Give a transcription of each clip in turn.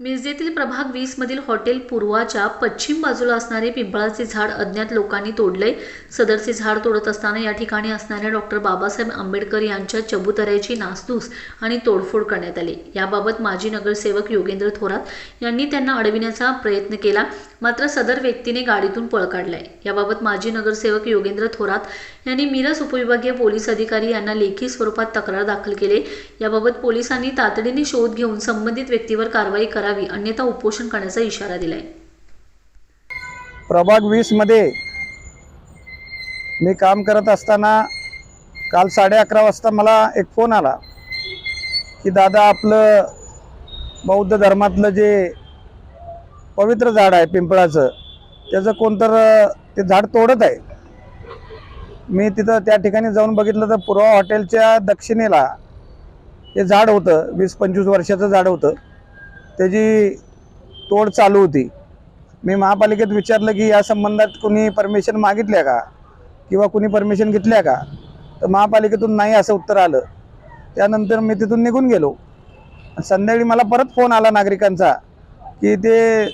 मिरजेतील प्रभाग वीस मधील हॉटेल पूर्वाच्या पश्चिम बाजूला असणारे पिंपळाचे झाड अज्ञात लोकांनी तोडले सदरचे झाड तोडत असताना या ठिकाणी असणाऱ्या डॉक्टर बाबासाहेब आंबेडकर यांच्या चबुतऱ्याची नासधूस आणि तोडफोड करण्यात आली. याबाबत माजी नगरसेवक योगेंद्र थोरात यांनी त्यांना अडविण्याचा प्रयत्न केला मात्र सदर व्यक्तीने गाडीतून पळ काढलाय. याबाबत माजी नगरसेवक योगेंद्र थोरात यांनी मिरज उपविभागीय पोलीस अधिकारी यांना लेखी स्वरूपात तक्रार दाखल केली. याबाबत पोलिसांनी तातडीने शोध घेऊन संबंधित व्यक्तीवर कारवाई करावी अन्यथा उपोषण करण्याचा इशारा दिलाय. प्रभाग वीसमध्ये मी काम करत असताना काल साडे अकरा वाजता मला एक फोन आला की दादा आपलं बौद्ध धर्मातलं जे पवित्र झाड आहे पिंपळाचं त्याचं कोणतर ते झाड तोडत आहे. मी तिथं त्या ठिकाणी जाऊन बघितलं तर पूर्वा हॉटेलच्या दक्षिणेला हे झाड होतं वीस पंचवीस वर्षाचं झाड होतं. त्याची तोड चालू होती. मी महापालिकेत विचारलं की या संबंधात कुणी परमिशन मागितल्या का? किंवा कुणी परमिशन घेतल्या का? तर महापालिकेतून नाही असं उत्तर आलं. त्यानंतर मी तिथून निघून गेलो. संध्याकाळी मला परत फोन आला नागरिकांचा की ते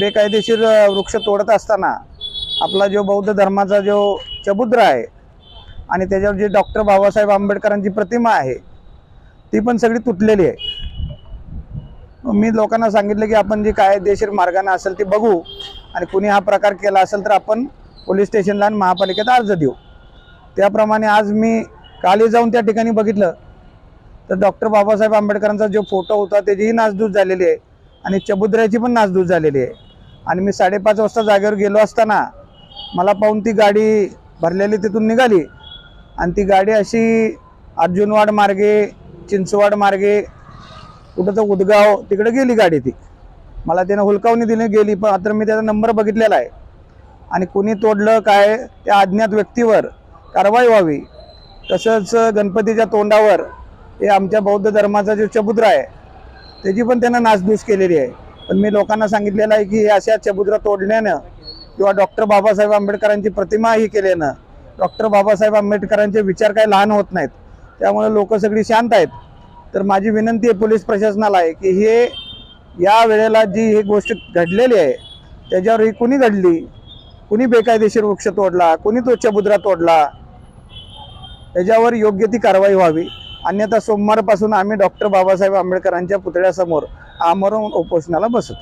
बेकायदेशीर वृक्ष तोडत असताना आपला जो बौद्ध धर्माचा जो चबुद्र आहे आणि त्याच्यावर जे डॉक्टर बाबासाहेब आंबेडकरांची प्रतिमा आहे ती पण सगळी तुटलेली आहे. मी लोकांना सांगितलं की आपण जे कायदेशीर मार्गाने असेल ते बघू. आणि कुणी हा प्रकार केला असेल तर आपण पोलीस स्टेशनला आणि महापालिकेत अर्ज देऊ. त्याप्रमाणे आज मी काली जाऊन त्या ठिकाणी बघितलं. तर डॉक्टर बाबासाहेब आंबेडकरांचा जो फोटो होता त्याचीही नासधूस झालेली आहे. आणि चबुद्र्याची पण नासधूस झालेली आहे. आणि मी साडेपाच वाजता जागेवर गेलो असताना मला पाहून ती गाडी भरलेली तिथून निघाली. आणि ती गाडी अशी अर्जुनवाड मार्गे चिंचवाड मार्गे कुठं तर उदगाव तिकडे गेली गाडी ती. मला त्यानं हुलकावणी दिली गेली पण मात्र मी त्याचा नंबर बघितलेला आहे. आणि कुणी तोडलं काय त्या अज्ञात व्यक्तीवर कारवाई व्हावी. तसंच गणपतीच्या तोंडावर हे आमच्या बौद्ध धर्माचा जो चबुद्र आहे त्याची पण त्यानं नासधूस केलेली आहे. पण मी लोकांना सांगितलेलं आहे की हे अशा चबुद्र तोडण्यानं किंवा डॉक्टर बाबासाहेब आंबेडकरांची प्रतिमा ही केल्यानं डॉक्टर बाबासाहेब आंबेडकरांचे विचार काही लहान होत नाहीत. त्यामुळे लोक सगळी शांत आहेत. तर माझी विनंती आहे पोलीस प्रशासनाला आहे की हे या वेळेला जी ही गोष्ट घडलेली आहे त्याच्यावर ही कुणी घडली कुणी बेकायदेशीर वृक्ष तोडला कुणी तो चबुद्रा तोडला त्याच्यावर योग्य ती कारवाई व्हावी. अन्यथा सोमवारपासून आम्ही डॉक्टर बाबासाहेब आंबेडकरांच्या पुतळ्यासमोर आमरण उपोषणाला बसतो.